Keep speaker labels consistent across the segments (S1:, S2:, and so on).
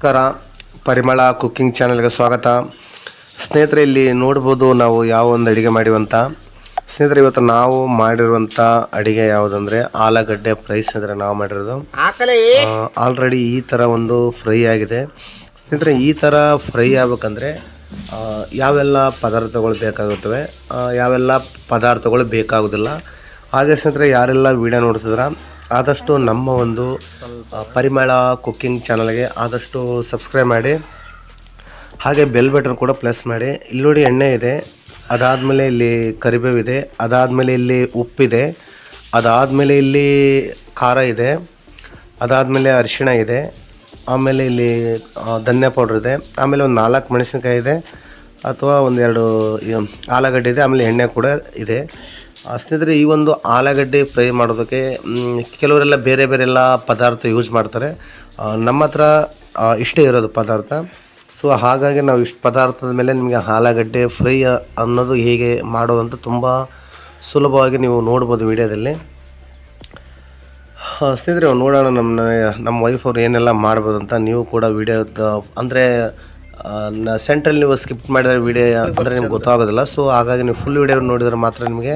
S1: ನಮಸ್ಕಾರ. ಪರಿಮಳ ಕುಕ್ಕಿಂಗ್ ಚಾನಲ್ಗೆ ಸ್ವಾಗತ. ಸ್ನೇಹಿತರೆ ಇಲ್ಲಿ ನೋಡ್ಬೋದು ನಾವು ಯಾವ ಒಂದು ಅಡುಗೆ ಮಾಡಿವಂತ ಸ್ನೇಹಿತರೆ ಇವತ್ತು ನಾವು ಮಾಡಿರುವಂಥ ಅಡುಗೆ ಯಾವುದಂದ್ರೆ ಆಲೂಗಡ್ಡೆ ಫ್ರೈ ಸ್ನೇಹಿತರೆ ನಾವು ಮಾಡಿರೋದು. ಆಲ್ರೆಡಿ ಈ ಥರ ಒಂದು ಫ್ರೈ ಆಗಿದೆ. ಸ್ನೇಹಿತರೆ ಈ ಥರ ಫ್ರೈ ಆಗ್ಬೇಕಂದ್ರೆ ಯಾವೆಲ್ಲ ಪದಾರ್ಥಗಳು ಬೇಕಾಗುತ್ತವೆ? ಯಾವೆಲ್ಲ ಪದಾರ್ಥಗಳು ಬೇಕಾಗೋದಿಲ್ಲ? ಹಾಗೆ ಸ್ನೇಹಿತರೆ ಯಾರೆಲ್ಲ ವೀಡಿಯೋ ನೋಡ್ತಿದ್ರ ಆದಷ್ಟು ನಮ್ಮ ಒಂದು ಪರಿಮಳ ಕುಕ್ಕಿಂಗ್ ಚಾನಲ್ಗೆ ಆದಷ್ಟು ಸಬ್ಸ್ಕ್ರೈಬ್ ಮಾಡಿ. ಹಾಗೆ ಬೆಲ್ ಬಟನ್ ಕೂಡ ಪ್ಲಸ್ ಮಾಡಿ. ಇಲ್ಲಿ ನೋಡಿ ಎಣ್ಣೆ ಇದೆ. ಅದಾದಮೇಲೆ ಇಲ್ಲಿ ಕರಿಬೇವಿದೆ ಅದಾದಮೇಲೆ ಇಲ್ಲಿ ಉಪ್ಪಿದೆ. ಅದಾದಮೇಲೆ ಇಲ್ಲಿ ಖಾರ ಇದೆ. ಅದಾದಮೇಲೆ ಅರಿಶಿಣ ಇದೆ. ಆಮೇಲೆ ಇಲ್ಲಿ ಧನ್ಯಾ ಪೌಡ್ರ್ ಇದೆ. ಆಮೇಲೆ ಒಂದು ನಾಲ್ಕು ಮೆಣಸಿನಕಾಯಿ ಇದೆ. ಅಥವಾ ಒಂದೆರಡು ಆಲೂಗಡ್ಡೆ ಇದೆ. ಆಮೇಲೆ ಎಣ್ಣೆ ಕೂಡ ಇದೆ. ಸ್ನೇಹಿತರೆ ಈ ಒಂದು ಆಲೂಗಡ್ಡೆ ಫ್ರೈ ಮಾಡೋದಕ್ಕೆ ಕೆಲವರೆಲ್ಲ ಬೇರೆ ಬೇರೆಲ್ಲ ಪದಾರ್ಥ ಯೂಸ್ ಮಾಡ್ತಾರೆ. ನಮ್ಮ ಹತ್ರ ಇಷ್ಟೇ ಇರೋದು ಪದಾರ್ಥ. ಸೊ ಹಾಗಾಗಿ ನಾವು ಇಷ್ಟು ಪದಾರ್ಥದ ಮೇಲೆ ನಿಮಗೆ ಆಲೂಗಡ್ಡೆ ಫ್ರೈ ಅನ್ನೋದು ಹೇಗೆ ಮಾಡೋದು ಅಂತ ತುಂಬ ಸುಲಭವಾಗಿ ನೀವು ನೋಡ್ಬೋದು ವಿಡಿಯೋದಲ್ಲಿ. ಸ್ನೇಹಿತರೆ ನೋಡೋಣ ನಮ್ಮ ನಮ್ಮ ವೈಫ್ ಅವರು ಏನೆಲ್ಲ ಮಾಡ್ಬೋದು ಅಂತ ನೀವು ಕೂಡ ವಿಡಿಯೋದ, ಅಂದರೆ ಸೆಂಟ್ರಲ್ಲಿ ನೀವು ಸ್ಕಿಪ್ ಮಾಡಿದರೆ ವಿಡಿಯೋ ಅಂದರೆ ನಿಮ್ಗೆ ಗೊತ್ತಾಗೋದಿಲ್ಲ. ಸೊ ಹಾಗಾಗಿ ನೀವು ಫುಲ್ ವಿಡಿಯೋ ನೋಡಿದರೆ ಮಾತ್ರ ನಿಮಗೆ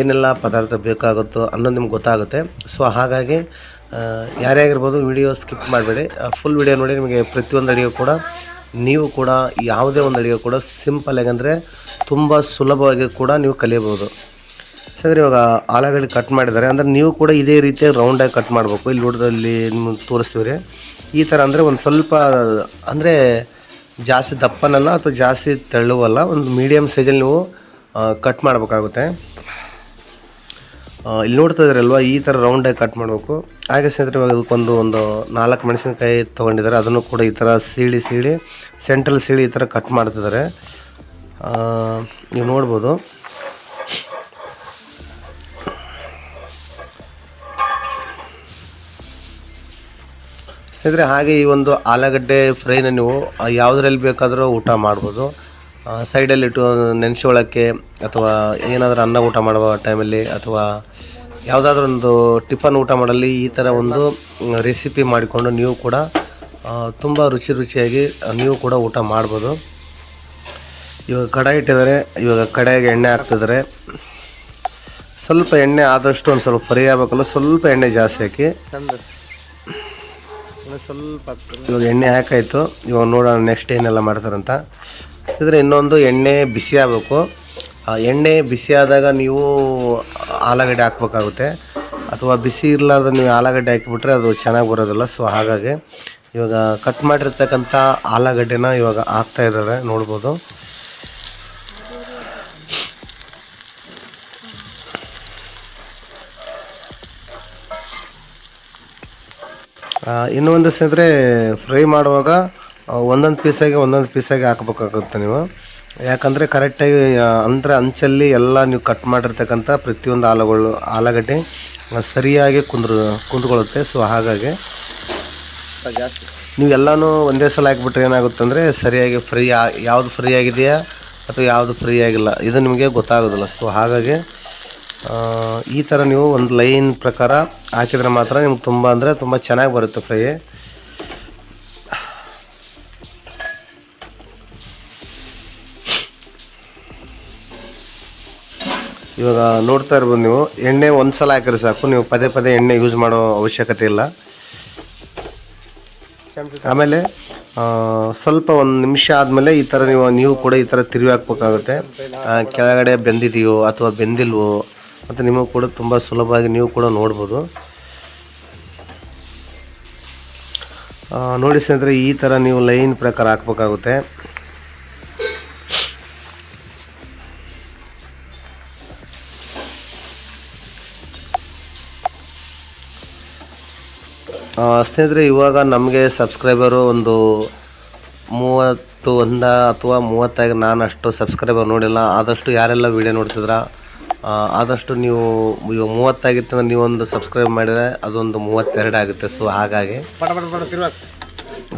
S1: ಏನೆಲ್ಲ ಪದಾರ್ಥ ಬೇಕಾಗುತ್ತೋ ಅನ್ನೋದು ನಿಮ್ಗೆ ಗೊತ್ತಾಗುತ್ತೆ. ಸೊ ಹಾಗಾಗಿ ಯಾರೇ ಆಗಿರ್ಬೋದು ವಿಡಿಯೋ ಸ್ಕಿಪ್ ಮಾಡಬೇಡಿ. ಫುಲ್ ವಿಡಿಯೋ ನೋಡಿ ನಿಮಗೆ ಪ್ರತಿಯೊಂದು ಅಡಿಗೆ ಕೂಡ, ನೀವು ಕೂಡ ಯಾವುದೇ ಒಂದು ಅಡುಗೆ ಕೂಡ ಸಿಂಪಲ್ ಅಂದರೆ ತುಂಬ ಸುಲಭವಾಗಿ ಕೂಡ ನೀವು ಕಲಿಯಬಹುದು. ಸರಿ, ಇವಾಗ ಆಲೂಗಡ್ಡೆ ಕಟ್ ಮಾಡಿದ್ದಾರೆ. ಅಂದರೆ ನೀವು ಕೂಡ ಇದೇ ರೀತಿಯಾಗಿ ರೌಂಡಾಗಿ ಕಟ್ ಮಾಡಬೇಕು. ಇಲ್ಲಿ ಹುಡ್ದಲ್ಲಿ ನಿಮ್ಗೆ ತೋರಿಸ್ತೀವಿ ಈ ಥರ ಅಂದರೆ ಒಂದು ಸ್ವಲ್ಪ, ಅಂದರೆ ಜಾಸ್ತಿ ದಪ್ಪನಲ್ಲ ಅಥವಾ ಜಾಸ್ತಿ ತೆಳ್ಳುವಲ್ಲ ಒಂದು ಮೀಡಿಯಮ್ ಸೈಜಲ್ಲಿ ನೀವು ಕಟ್ ಮಾಡಬೇಕಾಗುತ್ತೆ. ಇಲ್ಲಿ ನೋಡ್ತಾ ಇದ್ರಲ್ವ ಈ ಥರ ರೌಂಡಾಗಿ ಕಟ್ ಮಾಡಬೇಕು. ಹಾಗೆ ಸ್ನೇಹಿತರೆ, ಇವಾಗ ಇದಕ್ಕೊಂದು ಒಂದು ನಾಲ್ಕು ಮೆಣಸಿನಕಾಯಿ ತೊಗೊಂಡಿದ್ದಾರೆ. ಅದನ್ನು ಕೂಡ ಈ ಥರ ಸೀಳಿ ಸೀಳಿ ಸೆಂಟ್ರಲ್ ಸೀಳಿ ಈ ಥರ ಕಟ್ ಮಾಡ್ತಿದ್ದಾರೆ. ನೀವು ನೋಡ್ಬೋದು. ಸ್ನೇಹಿತರೆ, ಹಾಗೆ ಈ ಒಂದು ಆಲೂಗಡ್ಡೆ ಫ್ರೈನ ನೀವು ಯಾವುದ್ರಲ್ಲಿ ಬೇಕಾದರೂ ಊಟ ಮಾಡ್ಬೋದು. ಸೈಡಲ್ಲಿ ನೆನೆಸೋಳಕ್ಕೆ ಅಥವಾ ಏನಾದರೂ ಅನ್ನ ಊಟ ಮಾಡುವ ಟೈಮಲ್ಲಿ ಅಥವಾ ಯಾವುದಾದ್ರೂ ಒಂದು ಟಿಫನ್ ಊಟ ಮಾಡಲಿ ಈ ಥರ ಒಂದು ರೆಸಿಪಿ ಮಾಡಿಕೊಂಡು ನೀವು ಕೂಡ ತುಂಬ ರುಚಿ ರುಚಿಯಾಗಿ ನೀವು ಕೂಡ ಊಟ ಮಾಡ್ಬೋದು. ಇವಾಗ ಕಡಾಯಿ ಇಟ್ಟಿದ್ದಾರೆ ಇವಾಗ ಕಡಾಯಿಗೆ ಎಣ್ಣೆ ಹಾಕ್ತಿದ್ದಾರೆ. ಸ್ವಲ್ಪ ಎಣ್ಣೆ ಆದಷ್ಟು ಒಂದು ಸ್ವಲ್ಪ ಫ್ರೈ ಆಗಬೇಕಲ್ಲ ಸ್ವಲ್ಪ ಎಣ್ಣೆ ಜಾಸ್ತಿ ಹಾಕಿ.
S2: ಸ್ವಲ್ಪ
S1: ಇವಾಗ ಎಣ್ಣೆ ಹಾಕಾಯಿತು. ಇವಾಗ ನೋಡೋಣ ನೆಕ್ಸ್ಟ್ ಏನೆಲ್ಲ ಮಾಡ್ತಾರಂತ. ಇದ್ರೆ ಇನ್ನೊಂದು ಎಣ್ಣೆ ಬಿಸಿ ಆಗಬೇಕು. ಎಣ್ಣೆ ಬಿಸಿ ಆದಾಗ ನೀವು ಆಲೂಗಡ್ಡೆ ಹಾಕ್ಬೇಕಾಗುತ್ತೆ. ಅಥವಾ ಬಿಸಿ ಇರಲಾರ್ದ ನೀವು ಆಲೂಗಡ್ಡೆ ಹಾಕಿಬಿಟ್ರೆ ಅದು ಚೆನ್ನಾಗಿ ಬರೋದಿಲ್ಲ. ಸೊ ಹಾಗಾಗಿ ಇವಾಗ ಕಟ್ ಮಾಡಿರ್ತಕ್ಕಂಥ ಆಲೂಗಡ್ಡೆನ ಇವಾಗ ಹಾಕ್ತಾ ಇದ್ದಾರೆ. ನೋಡ್ಬೋದು. ಇನ್ನೊಂದು ಸ್ನೇಹಿತರೆ ಫ್ರೈ ಮಾಡುವಾಗ ಒಂದೊಂದು ಪೀಸಾಗಿ ಒಂದೊಂದು ಪೀಸಾಗಿ ಹಾಕ್ಬೇಕಾಗುತ್ತೆ ನೀವು. ಯಾಕಂದರೆ ಕರೆಕ್ಟಾಗಿ ಅಂದರೆ ಅಂಚಲ್ಲಿ ಎಲ್ಲ ನೀವು ಕಟ್ ಮಾಡಿರ್ತಕ್ಕಂಥ ಪ್ರತಿಯೊಂದು ಆಲುಗಳು, ಆಲೂಗಡ್ಡೆ ಸರಿಯಾಗಿ ಕುಂದ್ರ, ಕುಂದ್ಕೊಳ್ಳುತ್ತೆ. ಸೊ ಹಾಗಾಗಿ ನೀವು ಎಲ್ಲನೂ ಒಂದೇ ಸಲ ಹಾಕ್ಬಿಟ್ರೆ ಏನಾಗುತ್ತೆ ಅಂದರೆ ಸರಿಯಾಗಿ ಫ್ರೀ ಯಾವುದು ಫ್ರೀ ಆಗಿದೆಯಾ ಅಥವಾ ಯಾವುದು ಫ್ರೀ ಆಗಿಲ್ಲ, ಇದು ನಿಮಗೆ ಗೊತ್ತಾಗೋದಿಲ್ಲ. ಸೊ ಹಾಗಾಗಿ ಈ ಥರ ನೀವು ಒಂದು ಲೈನ್ ಪ್ರಕಾರ ಹಾಕಿದ್ರೆ ಮಾತ್ರ ನಿಮ್ಗೆ ತುಂಬ ಅಂದರೆ ತುಂಬ ಚೆನ್ನಾಗಿ ಬರುತ್ತೆ ಫ್ರೈ ಇವಾಗ ನೋಡ್ತಾ ಇರ್ಬೋದು ನೀವು, ಎಣ್ಣೆ ಒಂದು ಸಲ ಹಾಕಿದ್ರೆ ಸಾಕು, ನೀವು ಪದೇ ಪದೇ ಎಣ್ಣೆ ಯೂಸ್ ಮಾಡೋ ಅವಶ್ಯಕತೆ ಇಲ್ಲ. ಆಮೇಲೆ ಸ್ವಲ್ಪ ಒಂದು ನಿಮಿಷ ಆದಮೇಲೆ ಈ ಥರ ನೀವು ನೀವು ಕೂಡ ಈ ಥರ ತಿರುವಿ ಹಾಕ್ಬೇಕಾಗುತ್ತೆ. ಕೆಳಗಡೆ ಬೆಂದಿದೆಯೋ ಅಥವಾ ಬೆಂದಿಲ್ವೋ, ಮತ್ತು ನಿಮಗೆ ಕೂಡ ತುಂಬ ಸುಲಭವಾಗಿ ನೀವು ಕೂಡ ನೋಡ್ಬೋದು. ನೋಡಿ ಸ್ನೇಹಿತರೆ, ಈ ಥರ ನೀವು ಲೈನ್ ಪ್ರಕಾರ ಹಾಕ್ಬೇಕಾಗುತ್ತೆ. ಸ್ನೇಹಿತರೆ ಇವಾಗ ನಮಗೆ ಸಬ್ಸ್ಕ್ರೈಬರು ಒಂದು ಮೂವತ್ತು ಒಂದ ಅಥವಾ ಮೂವತ್ತಾಗಿ ನಾನು ಅಷ್ಟು ಸಬ್ಸ್ಕ್ರೈಬರ್ ನೋಡಿಲ್ಲ. ಆದಷ್ಟು ಯಾರೆಲ್ಲ ವೀಡಿಯೋ ನೋಡ್ತಿದ್ರ ಆದಷ್ಟು ನೀವು ಇವಾಗ ಮೂವತ್ತಾಗಿತ್ತು ಅಂದ್ರೆ ನೀವೊಂದು ಸಬ್ಸ್ಕ್ರೈಬ್ ಮಾಡಿದರೆ ಅದೊಂದು ಮೂವತ್ತೆರಡು ಆಗುತ್ತೆ. ಸೊ ಹಾಗಾಗಿ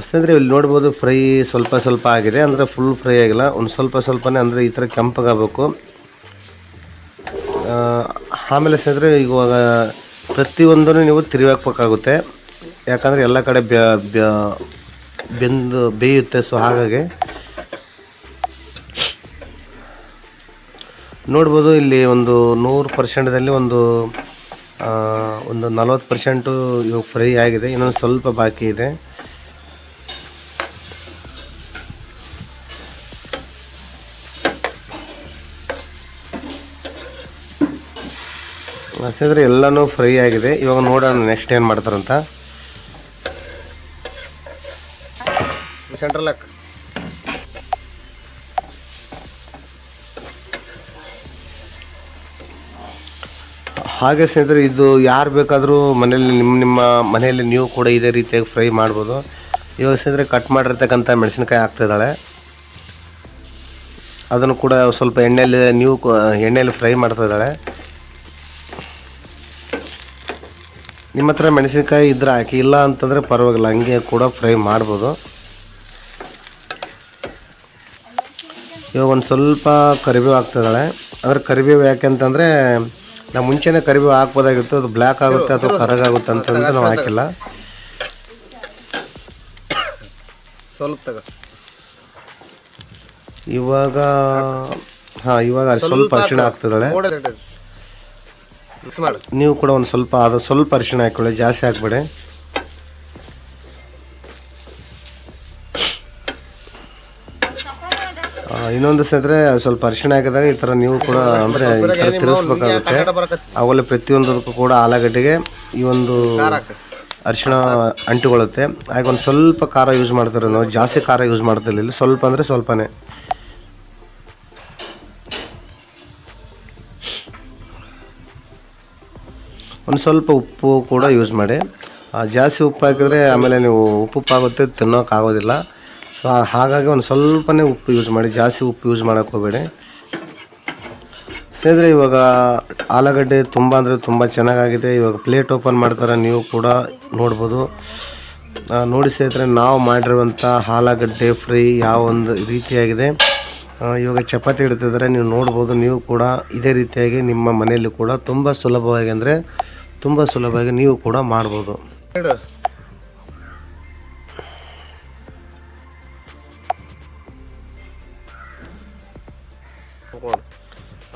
S1: ಸ್ನೇಹಿತರೆ ಇಲ್ಲಿ ನೋಡ್ಬೋದು ಫ್ರೈ ಸ್ವಲ್ಪ ಸ್ವಲ್ಪ ಆಗಿದೆ. ಅಂದರೆ ಫುಲ್ ಫ್ರೈ ಆಗಿಲ್ಲ. ಒಂದು ಸ್ವಲ್ಪ ಸ್ವಲ್ಪನೇ ಅಂದರೆ ಈ ಥರ ಕೆಂಪಗಾಗಬೇಕು ಆಮೇಲೆ ಸ್ನೇಹಿತರೆ ಇವಾಗ ಪ್ರತಿಯೊಂದನ್ನು ನೀವು ತಿರುವಿ ಹಾಕ್ಬೇಕಾಗುತ್ತೆ ಯಾಕಂದರೆ ಎಲ್ಲ ಕಡೆ ಬೆಂದು ಬೇಯುತ್ತೆ ಸೊ ಹಾಗಾಗಿ. ನೋಡ್ಬೋದು, ಇಲ್ಲಿ ಒಂದು ನೂರು ಪರ್ಸೆಂಟ್ದಲ್ಲಿ ಒಂದು ಒಂದು ನಲ್ವತ್ತು ಪರ್ಸೆಂಟು ಇವಾಗ ಫ್ರೈ ಆಗಿದೆ. ಇನ್ನೊಂದು ಸ್ವಲ್ಪ ಬಾಕಿ ಇದೆ. ಹಸಿದ್ರೆ ಎಲ್ಲನೂ ಫ್ರೈ ಆಗಿದೆ. ಇವಾಗ ನೋಡೋಣ ನೆಕ್ಸ್ಟ್ ಏನು ಮಾಡ್ತಾರಂತ.
S2: ಸೆಂಟ್ರಲ್ ಹಾಕ
S1: ಹಾಗೆ ಸ್ನೇಹಿತರೆ, ಇದು ಯಾರು ಬೇಕಾದರೂ ಮನೆಯಲ್ಲಿ ನಿಮ್ಮ ನಿಮ್ಮ ಮನೆಯಲ್ಲಿ ನೀವು ಕೂಡ ಇದೇ ರೀತಿಯಾಗಿ ಫ್ರೈ ಮಾಡ್ಬೋದು. ಇವಾಗ ಸ್ನೇಹಿತರೆ ಕಟ್ ಮಾಡಿರ್ತಕ್ಕಂಥ ಮೆಣಸಿನ್ಕಾಯಿ ಹಾಕ್ತಿದ್ದಾಳೆ ಅದನ್ನು ಕೂಡ ಸ್ವಲ್ಪ ಎಣ್ಣೆಯಲ್ಲಿ, ನೀವು ಎಣ್ಣೆಯಲ್ಲಿ ಫ್ರೈ ಮಾಡ್ತಾ ಇದ್ದಾಳೆ. ನಿಮ್ಮ ಹತ್ರ ಮೆಣಸಿನ್ಕಾಯಿ ಇದ್ರೆ ಹಾಕಿ, ಇಲ್ಲ ಅಂತಂದರೆ ಪರವಾಗಿಲ್ಲ, ಹಂಗೆ ಕೂಡ ಫ್ರೈ ಮಾಡ್ಬೋದು. ಇವಾಗ ಒಂದು ಸ್ವಲ್ಪ ಕರಿಬೇವು ಹಾಕ್ತಿದ್ದಾಳೆ. ಅದ್ರ ಕರಿಬೇವು ಯಾಕೆಂತಂದರೆ ನಾವು ಮುಂಚೆನೇ ಕರಿಬೇವು ಹಾಕ್ಬೋದಾಗಿತ್ತು ಅದು ಬ್ಲ್ಯಾಕ್ ಆಗುತ್ತೆ ಅಥವಾ ಕರಗಾಗುತ್ತೆ ಅಂತಂದ್ರೆ ನಾವು ಹಾಕಿಲ್ಲ.
S2: ಸ್ವಲ್ಪ ತಗೋ.
S1: ಇವಾಗ ಹಾಂ ಇವಾಗ ಸ್ವಲ್ಪ ಅರಿಶಿಣ ಹಾಕ್ತಿದ್ದಾಳೆ. ನೀವು ಕೂಡ ಒಂದು ಸ್ವಲ್ಪ ಅದು ಸ್ವಲ್ಪ ಅರಿಶಿಣ ಹಾಕೊಳ್ಳಿ ಜಾಸ್ತಿ ಹಾಕ್ಬೇಡಿ. ಇನ್ನೊಂದು ಸ್ನೇಹಿತರೆ ಸ್ವಲ್ಪ ಅರ್ಶಿಣ ಹಾಕಿದಾಗ ಈ ಥರ ನೀವು ಕೂಡ ಅಂದರೆ ಈ ಥರ ತಿರ್ಗಿಸ್ಬೇಕಾಗುತ್ತೆ. ಅವೆಲ್ಲ ಪ್ರತಿಯೊಂದಕ್ಕೂ ಕೂಡ ಆಲೂಗಡ್ಡೆಗೆ ಈ ಒಂದು ಅರಿಶಿಣ ಅಂಟಿಕೊಳ್ಳುತ್ತೆ. ಹಾಗೆ ಒಂದು ಸ್ವಲ್ಪ ಖಾರ ಯೂಸ್ ಮಾಡ್ತಾರೆ ನಾವು. ಜಾಸ್ತಿ ಖಾರ ಯೂಸ್ ಮಾಡ್ತಿಲ್ಲ ಇಲ್ಲಿ ಸ್ವಲ್ಪ ಅಂದರೆ ಸ್ವಲ್ಪನೇ. ಒಂದು ಸ್ವಲ್ಪ ಉಪ್ಪು ಕೂಡ ಯೂಸ್ ಮಾಡಿ. ಜಾಸ್ತಿ ಉಪ್ಪು ಹಾಕಿದ್ರೆ ಆಮೇಲೆ ನೀವು ಉಪ್ಪು ಉಪ್ಪಾಗುತ್ತೆ ತಿನ್ನೋಕ್ಕಾಗೋದಿಲ್ಲ ಸೊ ಹಾಗಾಗಿ ಒಂದು ಸ್ವಲ್ಪನೇ ಉಪ್ಪು ಯೂಸ್ ಮಾಡಿ, ಜಾಸ್ತಿ ಉಪ್ಪು ಯೂಸ್ ಮಾಡೋಕ್ಕೆ ಹೋಗಬೇಡಿ. ಸ್ನೇಹಿತರೆ, ಇವಾಗ ಆಲೂಗಡ್ಡೆ ತುಂಬ ಅಂದರೆ ತುಂಬ ಚೆನ್ನಾಗಾಗಿದೆ. ಇವಾಗ ಪ್ಲೇಟ್ ಓಪನ್ ಮಾಡ್ತಾರೆ, ನೀವು ಕೂಡ ನೋಡ್ಬೋದು. ನೋಡಿ ಸ್ನೇಹಿತರೆ, ನಾವು ಮಾಡಿರುವಂಥ ಆಲೂಗಡ್ಡೆ ಫ್ರೈ ಯಾವ ಒಂದು ರೀತಿಯಾಗಿದೆ. ಇವಾಗ ಚಪಾತಿ ಇಡ್ತಿದ್ದಾರೆ ನೀವು ನೋಡ್ಬೋದು, ನೀವು ಕೂಡ ಇದೇ ರೀತಿಯಾಗಿ ನಿಮ್ಮ ಮನೆಯಲ್ಲಿ ಕೂಡ ತುಂಬ ಸುಲಭವಾಗಿ ಅಂದರೆ ತುಂಬ ಸುಲಭವಾಗಿ ನೀವು ಕೂಡ ಮಾಡ್ಬೋದು.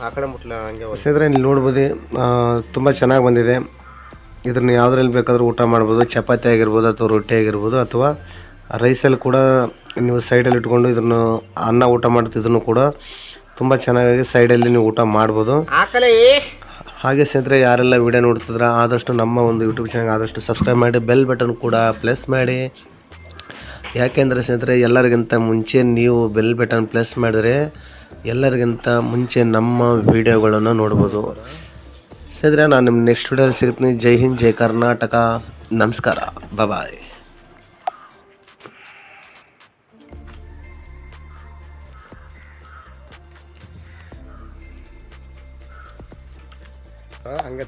S2: ಆ ಕಡೆ ಮುಟ್ಲ ಹಂಗೆ ಸೇದ್ರೆ
S1: ಸ್ನೇಹಿತರೆ ಇಲ್ಲಿ ನೋಡ್ಬೋದು ತುಂಬ ಚೆನ್ನಾಗಿ ಬಂದಿದೆ. ಇದನ್ನು ಯಾವುದ್ರಲ್ಲಿ ಬೇಕಾದರೂ ಊಟ ಮಾಡ್ಬೋದು ಚಪಾತಿ ಆಗಿರ್ಬೋದು ಅಥವಾ ರೊಟ್ಟಿ ಆಗಿರ್ಬೋದು ಅಥವಾ ರೈಸಲ್ಲಿ ಕೂಡ ನೀವು ಸೈಡಲ್ಲಿ ಇಟ್ಕೊಂಡು ಇದನ್ನು ಅನ್ನ ಊಟ ಮಾಡ್ತಿದ್ರು ಕೂಡ ತುಂಬ ಚೆನ್ನಾಗಿ ಸೈಡಲ್ಲಿ ನೀವು ಊಟ ಮಾಡ್ಬೋದು. ಹಾಗೆ ಸ್ನೇಹಿತರೆ ಯಾರೆಲ್ಲ ವಿಡಿಯೋ ನೋಡ್ತಿದ್ರ ಆದಷ್ಟು ನಮ್ಮ ಒಂದು ಯೂಟ್ಯೂಬ್ ಚಾನಲ್ ಆದಷ್ಟು ಸಬ್ಸ್ಕ್ರೈಬ್ ಮಾಡಿ ಬೆಲ್ ಬಟನ್ ಕೂಡ ಪ್ರೆಸ್ ಮಾಡಿ. ಯಾಕೆಂದರೆ ಸ್ನೇಹಿತರೆ ಎಲ್ಲರಿಗಿಂತ ಮುಂಚೆ ನೀವು ಬೆಲ್ ಬಟನ್ ಪ್ರೆಸ್ ಮಾಡಿದರೆ ಎಲ್ಲರಿಗಿಂತ ಮುಂಚೆ ನಮ್ಮ ವಿಡಿಯೋಗಳನ್ನು ನೋಡ್ಬೋದು. ಸರಿ ನಾನು ನಿಮ್ಮ ನೆಕ್ಸ್ಟ್ ವಿಡಿಯೋ ಸಿಗ್ತೀನಿ. ಜೈ ಹಿಂದ್, ಜೈ ಕರ್ನಾಟಕ. ನಮಸ್ಕಾರ. ಬಾಯ್
S2: ಹಂಗೆ